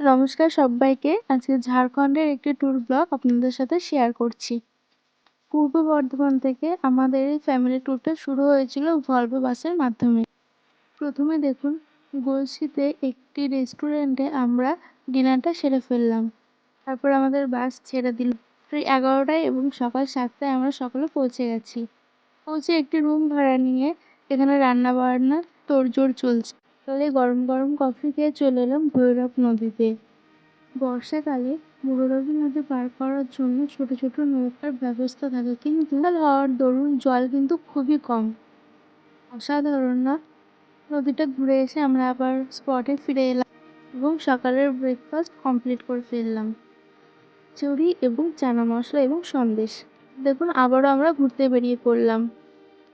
নমস্কার সব্বাইকে আজকে ঝাড়খণ্ডের একটি ট্যুর ব্লগ আপনাদের সাথে শেয়ার করছি। পূর্ব বর্ধমান থেকে আমাদের এই ফ্যামিলি ট্যুরটা শুরু হয়েছিল ভলভো বাসের মাধ্যমে। প্রথমে দেখুন, গলসিতে একটি রেস্টুরেন্টে আমরা ডিনারটা সেরে ফেললাম। তারপর আমাদের বাস ছেড়ে দিল। প্রায় এগারোটায় এবং সকাল সাতটায় আমরা সকলে পৌঁছে গেছি। পৌঁছে একটি রুম ভাড়া নিয়ে এখানে রান্না বান্নার তোড়জোড় চলছে। সকালে গরম গরম কফি খেয়ে চলে এলাম ভৈরব নদীতে। বর্ষাকালে ভৈরবী নদী পার করার জন্য ছোট ছোট নৌকার ব্যবস্থা থাকে, কিন্তু হওয়ার দরুন জল কিন্তু খুবই কম। অসাধারণ না? নদীটা ঘুরে এসে আমরা আবার স্পটে ফিরে এলাম এবং সকালের ব্রেকফাস্ট কমপ্লিট করে ফেললাম চুরি এবং চানা মশলা এবং সন্দেশ। দেখুন, আবারও আমরা ঘুরতে বেরিয়ে পড়লাম।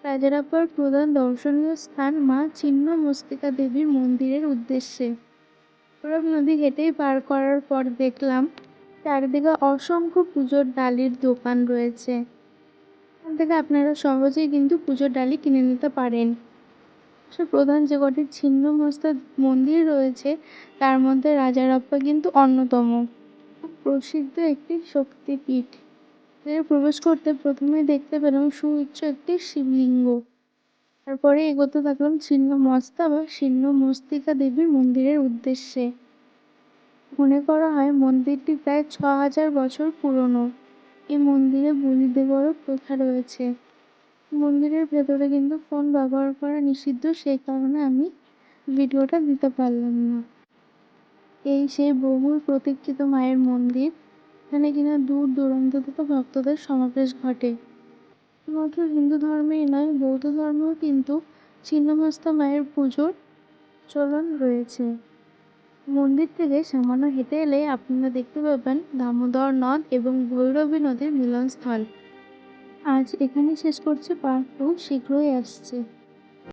রাজারাপ্পার প্রধান দর্শনীয় স্থান মা ছিন্নমস্তিকা দেবীর মন্দিরের উদ্দেশ্যে। গৌরব নদী হেঁটেই পার করার পর দেখলাম, চারিদিকে অসংখ্য পুজোর ডালির দোকান রয়েছে। এখান থেকে আপনারা সহজেই কিন্তু পুজোর ডালি কিনে নিতে পারেন। সে প্রধান যে কটি ছিন্ন ছিন্নমস্তা মন্দির রয়েছে, তার মধ্যে রাজারাপ্পা কিন্তু অন্যতম। প্রসিদ্ধ একটি শক্তিপীঠ। প্রবেশ করতে প্রথমেই দেখতে পেলাম সুউচ্চ একটি শিবলিঙ্গ। তারপরে এগোতে থাকলাম ছিন্নমস্তা বা ছিন্ন মস্তিকা দেবীর মন্দিরের উদ্দেশ্যে। মনে করা হয় মন্দিরটি প্রায় ছ হাজার বছর পুরনো। এই মন্দিরে বলি দেওয়ারও প্রথা রয়েছে। মন্দিরের ভেতরে কিন্তু ফোন ব্যবহার করা নিষিদ্ধ, সেই কারণে আমি ভিডিওটা দিতে পারলাম না। এই সেই বহুল প্রতীক্ষিত মায়ের মন্দির। এখানে কিনা দূর দূরান্ত থেকে ভক্তদের সমাবেশ ঘটে। শুধুমাত্র হিন্দু ধর্মেই নয়, বৌদ্ধ ধর্মেও কিন্তু ছিন্নমস্তা মায়ের পুজোর চলন রয়েছে। মন্দির থেকে সামান্য হেঁটে এলে আপনারা দেখতে পাবেন দামোদর নদ এবং ভৈরবী নদীর মিলনস্থল। আজ এখানেই শেষ করছি। পার্ট টু শীঘ্রই আসছে।